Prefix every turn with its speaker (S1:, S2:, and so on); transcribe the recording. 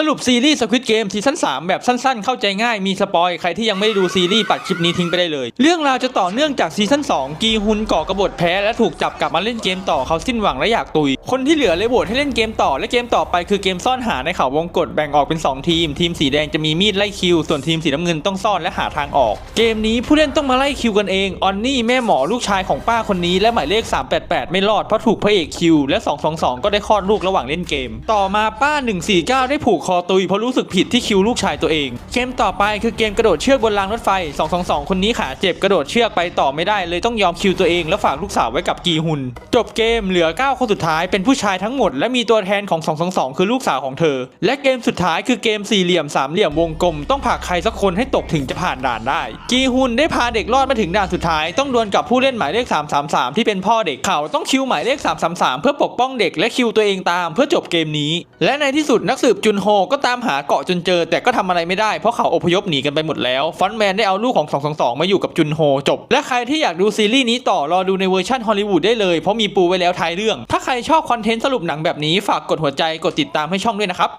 S1: สรุปซีรีส์ Squid Game ซีซั่น3 แบบสั้นๆ เข้าใจง่ายมีสปอยใครที่ยังไม่ได้ดูซีรีส์ปัดคลิปนี้ทิ้งไปได้เลย เรื่องราวจะต่อเนื่องจากซีซั่น2 กีฮุนก่อกบฏแพ้และถูกจับกลับมาเล่นเกมต่อเขาสิ้นหวังและอยากตุย คนที่เหลือเลยโหวตให้เล่นเกมต่อและเกมต่อไปคือเกมซ่อนหาในเขาวงกฏแบ่งออกเป็น 2 ทีม ทีมสีแดงจะมีมีดไล่คิว ส่วนทีมสีน้ำเงินต้องซ่อนและหาทางออก เกมนี้ผู้เล่นต้องมาไล่คิวกันเองออนนี่แม่หมอลูกชายของป้าคนนี้และหมายเลข 388 ไม่รอดเพราะถูกพระเอกคิวและ 222 ก็ได้คลอดลูกระหว่างเล่นเกม ต่อมาป้า 149 ได้ผูกคอตุยเพราะรู้สึกผิดที่คิวลูกชายตัวเอง เกมต่อไปคือเกมกระโดดเชือกบนรางรถไฟ 222 คนนี้ขาเจ็บกระโดดเชือกไปต่อไม่ได้เลยต้องยอมคิวตัวเองแล้วฝากลูกสาวไว้กับกีฮุน จบเกมเหลือ 9 คนสุดท้ายเป็นผู้ชายทั้งหมด และมีตัวแทนของ 222 คือลูกสาวของเธอ และเกมสุดท้ายคือเกมสี่เหลี่ยมสามเหลี่ยมวงกลม ต้องผลักใครสักคนให้ตกถึงจะผ่านด่านได้ กีฮุนได้พาเด็กรอดมาถึงด่านสุดท้ายต้องดวลกับผู้เล่นหมายเลข 333 ที่เป็นพ่อเด็กเขาต้องคิวหมายเลข 333 เพื่อปกป้องเด็กและคิวตัวเองตามเพื่อจบเกมนี้ และในที่สุดนักสืบจุนโฮก็ตามหาเกาะจนเจอ แต่ก็ทำอะไรไม่ได้เพราะเขาอพยพหนีกันไปหมดแล้วฟอนแมนได้เอาลูกของ 222 มาอยู่กับจุนโฮจบ และใครที่อยากดูซีรีส์นี้ต่อรอดูในเวอร์ชันฮอลลีวูดได้เลยเพราะมีปูไว้แล้วท้ายเรื่อง ถ้าใครชอบคอนเทนต์สรุปหนังแบบนี้ฝากกดหัวใจกดติดตามให้ช่องด้วยนะครับ